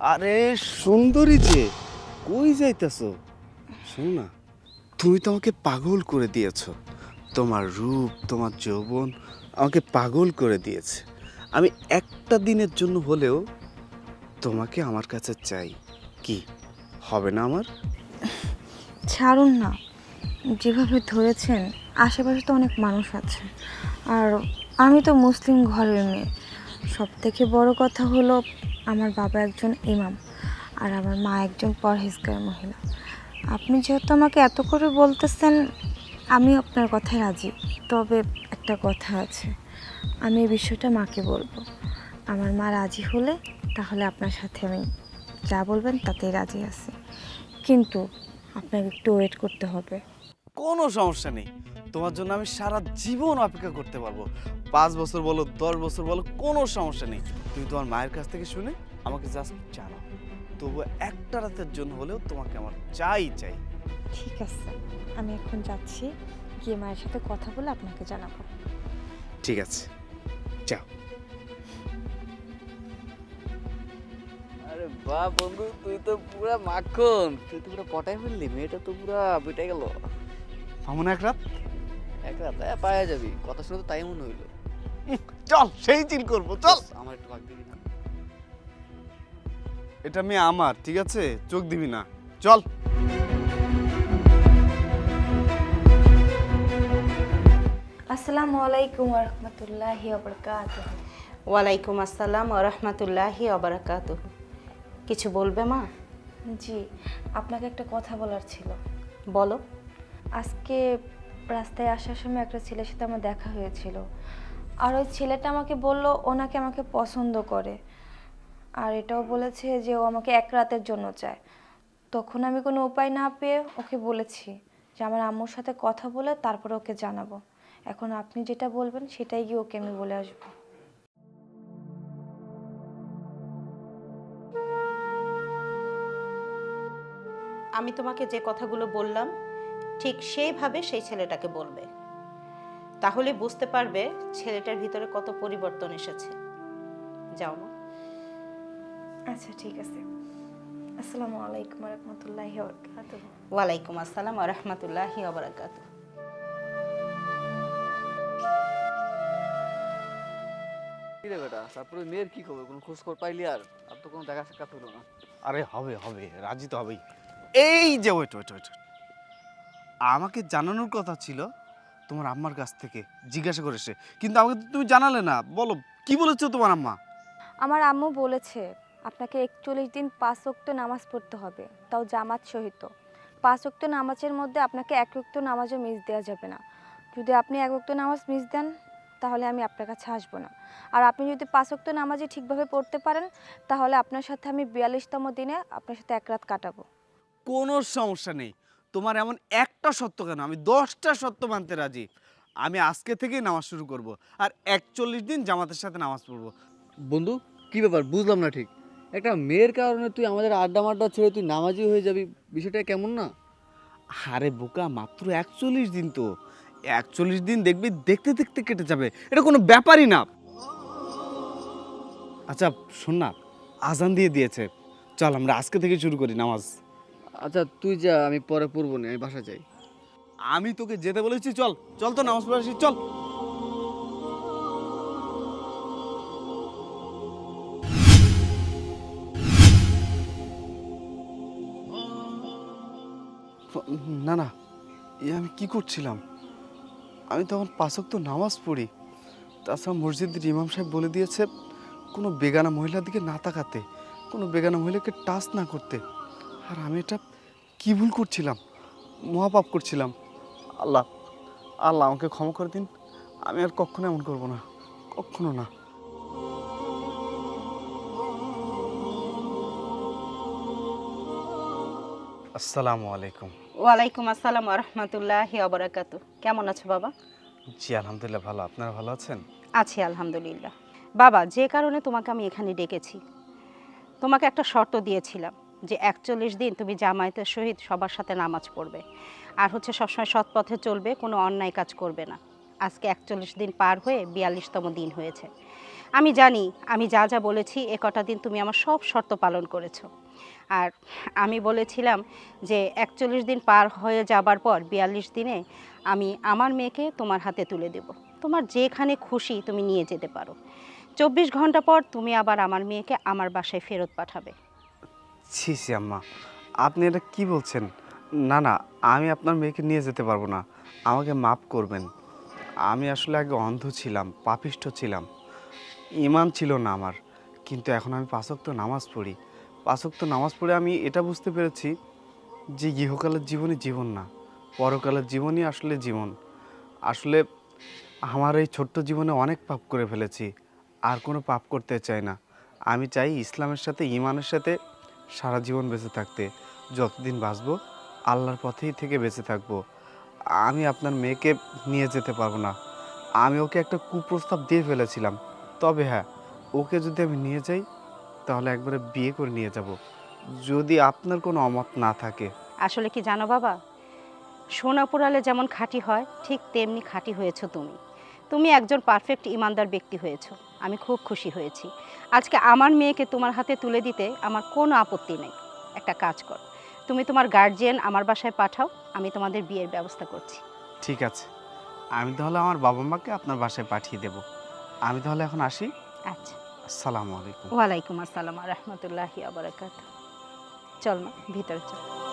আরে সুন্দরী যে, কই যাইতেছো? শোনো না, তুমি তো আমাকে পাগল করে দিয়েছ। তোমার রূপ, তোমার যৌবন আমাকে পাগল করে দিয়েছে। আমি একটা দিনের জন্য হলেও তোমাকে আমার কাছে চাই। কি, হবে না আমার? ছাড়ুন না, যেভাবে ধরেছেন, আশেপাশে তো অনেক মানুষ আছে। আর আমি তো মুসলিম ঘরের মেয়ে। সব থেকে বড় কথা হলো আমার বাবা একজন ইমাম আর আমার মা একজন পরহেজগার মহিলা। আপনি যেহেতু আমাকে এত করে বলতেছেন, আমি আপনার কথায় রাজি। তবে একটা কথা আছে, আমি এই বিষয়টা মাকে বলব। আমার মা রাজি হলে তাহলে আপনার সাথে আমি যা বলবেন তাতেই রাজি আছি। কিন্তু আপনাকে একটু ওয়েট করতে হবে। কোনো সমস্যা নেই। তোমার জন্য আমি সারা জীবন অপেক্ষা করতে পারব। পাঁচ বছর বলো দশ বছর বলো কোনো সমস্যা নেই। তুমি তোমার মায়ের কাছ থেকে শুনে আমাকে জাস্ট জানাও। তবু একটা রাতের জন্য হলেও তোমাকে আমার চাই চাই। ঠিক আছে। আমি এখন যাচ্ছি। গিয়ে মায়ের সাথে কথা বলে আপনাকে জানাব। ঠিক আছে। যাও। আরে বাহ বন্ধু তুই তো পুরা মাখন। তুই তো পুরো পটাই ফেললি মেয়েটা তো পুরা বেটে গেল। এমন এক রাত? এক রাত হ্যাঁ পাওয়া যাবি কথা শুনে তো তাই মনে হইল। চল সেই চিল করব চল। আমার একটু ভাগ দিবি না। এটা মেয়ে আমার ঠিক আছে? চোখ দিবি না। চল। আসসালামু আলাইকুম রহমতুল্লাহি বরকাত ওয়ালাইকুম আসসালাম রহমতুল্লাহি অবরাকাত কিছু বলবে মা? জি আপনাকে একটা কথা বলার ছিল। বলো। আজকে রাস্তায় আসার সময় একটা ছেলের সাথে আমার দেখা হয়েছিল। আর ওই ছেলেটা আমাকে বলল, ওনাকে আমাকে পছন্দ করে। আর এটাও বলেছে যে ও আমাকে এক রাতের জন্য চায়। তখন আমি কোনো উপায় না পেয়ে ওকে বলেছি যে আমার আম্মুর সাথে কথা বলে তারপরে ওকে জানাব। এখন আপনি যেটা বলবেন সেটাই গিয়ে ওকে আমি বলে আসব। আমি তোমাকে যে কথাগুলো বললাম ঠিক সেইভাবে সেই ছেলেটাকে বলবে। তাহলে বুঝতে পারবে ছেলেটার ভিতরে কত পরিবর্তন এসেছে। যাও না আচ্ছা ঠিক আছে। আসসালামু আলাইকুম রহমতুল্লাহি বরকাতুহ ওয়ালাইকুম আসসালাম রহমতুল্লাহি বেটা তারপরে মেয়ের কি খবর? কোনো খোঁজ খবর পাইলি আর? আর তো কোনো দেখা সাক্ষাৎ হলো না। আরে হবে হবে। রাজি তো হবেই। এই যে ওয়েট ওয়েট ওয়েট আমাকে জানানোর কথা ছিল তোমার আম্মার কাছ থেকে জিজ্ঞাসা করেছে কিন্তু আমাকে তো তুমি জানালে না। বলো কি বলেছ তোমার আম্মা? আমার আম্মু বলেছে আপনাকে একচল্লিশ দিন পাঁচ ওক্ত নামাজ পড়তে হবে। তাও জামাত সহিত। পাঁচ ওক্ত নামাজের মধ্যে আপনাকে এক ওক্ত নামাজও মিস দেওয়া যাবে না। যদি আপনি এক ওক্ত নামাজ মিস দেন তাহলে আমি আপনার কাছে আসব না। আর আপনি যদি পাঁচ ওক্ত নামাজই ঠিকভাবে পড়তে পারেন তাহলে আপনার সাথে আমি বিয়াল্লিশতম দিনে আপনার সাথে এক রাত কাটাবো। কোনো সমস্যা নেই। তোমার এমন একটা সত্য কেন? আমি দশটা সত্য মানতে রাজি। আমি আজকে থেকেই নামাজ শুরু করব আর একচল্লিশ দিন জামাতের সাথে নামাজ পড়ব। বন্ধু কি ব্যাপার? বুঝলাম না ঠিক। একটা মেয়ের কারণে তুই আমাদের আড্ডা মাড্ডা ছেড়ে তুই নামাজি হয়ে যাবি বিষয়টা কেমন না? আরে বোকা মাত্র একচল্লিশ দিন তো। একচল্লিশ দিন দেখবি দেখতে দেখতে কেটে যাবে। এটা কোনো ব্যাপারই না। আচ্ছা শোন না আজান দিয়ে দিয়েছে। চল আমরা আজকে থেকে শুরু করি নামাজ। আচ্ছা তুই যা আমি পরে পড়ব না আমি বাসা যাই। আমি তোকে যেতে বলেছি চল চল তো নামাজ পড়ে আসি চল। না না এ আমি কি করছিলাম? আমি তখন পাঁচক তো নামাজ পড়ি। তাছাড়া মসজিদের ইমাম সাহেব বলে দিয়েছে কোনো বেগানা মহিলার দিকে না তাকাতে কোনো বেগানা মহিলাকে টাচ না করতে। আর আমি এটা কি ভুল করছিলাম? মহাপাপ করছিলাম। আল্লাহ আল্লাহ আমাকে ক্ষমা করে দিন। আমি আর কখনো এমন করব না কখনো না। আসসালামু আলাইকুম। ওয়ালাইকুম আসসালাম রহমতুল্লাহি অবরাকাত কেমন আছো বাবা? জি আলহামদুলিল্লাহ ভালো। আপনারা ভালো আছেন? আছি আলহামদুলিল্লাহ। বাবা যে কারণে তোমাকে আমি এখানে ডেকেছি তোমাকে একটা শর্ত দিয়েছিলাম। যে একচল্লিশ দিন তুমি জামায়াতের সহিত সবার সাথে নামাজ পড়বে। আর হচ্ছে সবসময় সৎ পথে চলবে, কোনো অন্যায় কাজ করবে না। আজকে একচল্লিশ দিন পার হয়ে বিয়াল্লিশতম দিন হয়েছে। আমি জানি, আমি যা যা বলেছি, এ কটা দিন তুমি আমার সব শর্ত পালন করেছ। আর আমি বলেছিলাম যে একচল্লিশ দিন পার হয়ে যাবার পর বিয়াল্লিশ দিনে আমি আমার মেয়েকে তোমার হাতে তুলে দেব। তোমার যেখানে খুশি তুমি নিয়ে যেতে পারো। চব্বিশ ঘণ্টা পর তুমি আবার আমার মেয়েকে আমার বাসায় ফেরত পাঠাবে। ছি ছি আম্মা। আপনি এটা কি বলছেন? না না, আমি আপনার মেয়েকে নিয়ে যেতে পারব না। আমাকে মাফ করবেন। আমি আসলে আগে অন্ধ ছিলাম পাপিষ্ঠ ছিলাম। ইমান ছিল না আমার, কিন্তু এখন আমি পাঁচক্ত নামাজ পড়ি। পাঁচক্ত নামাজ পড়ে আমি এটা বুঝতে পেরেছি যে গৃহকালের জীবনই জীবন না, পরকালের জীবনই আসলে জীবন। আসলে আমার এই ছোট্ট জীবনে অনেক পাপ করে ফেলেছি, আর কোনো পাপ করতে চাই না। আমি চাই ইসলামের সাথে, ইমানের সাথে সারা জীবন বেঁচে থাকতে, যতদিন বাঁচবো, আল্লাহর পথেই থেকে বেঁচে থাকব। আমি আপনার মেয়েকে নিয়ে যেতে পারব না। আমি ওকে একটা কুপ্রস্তাব দিয়ে ফেলেছিলাম। তবে হ্যাঁ ওকে যদি আমি নিয়ে যাই, তাহলে একবারে বিয়ে করে নিয়ে যাব। যদি আপনার কোনো অমত না থাকে। আসলে কি জানো বাবা? সোনা পোড়ালে যেমন খাঁটি হয়, ঠিক তেমনি খাঁটি হয়েছো তুমি। তুমি একজন পারফেক্ট ইমানদার ব্যক্তি হয়েছো। আমি খুব খুশি হয়েছি। আজকে আমার মেয়েকে তোমার হাতে তুলে দিতে আমার কোনো আপত্তি নেই। একটা কাজ কর। তুমি তোমার গার্জিয়ান আমার বাসায় পাঠাও আমি তোমাদের বিয়ের ব্যবস্থা করছি। ঠিক আছে। আমি তাহলে আমার বাবা মাকে আপনার বাসায় পাঠিয়ে দেব। আমি তাহলে এখন আসি। আচ্ছা। আসসালামু আলাইকুম। ওয়ালাইকুম আসসালাম রহমতুল্লাহি আবরাকাত চল মা ভিতরে চল।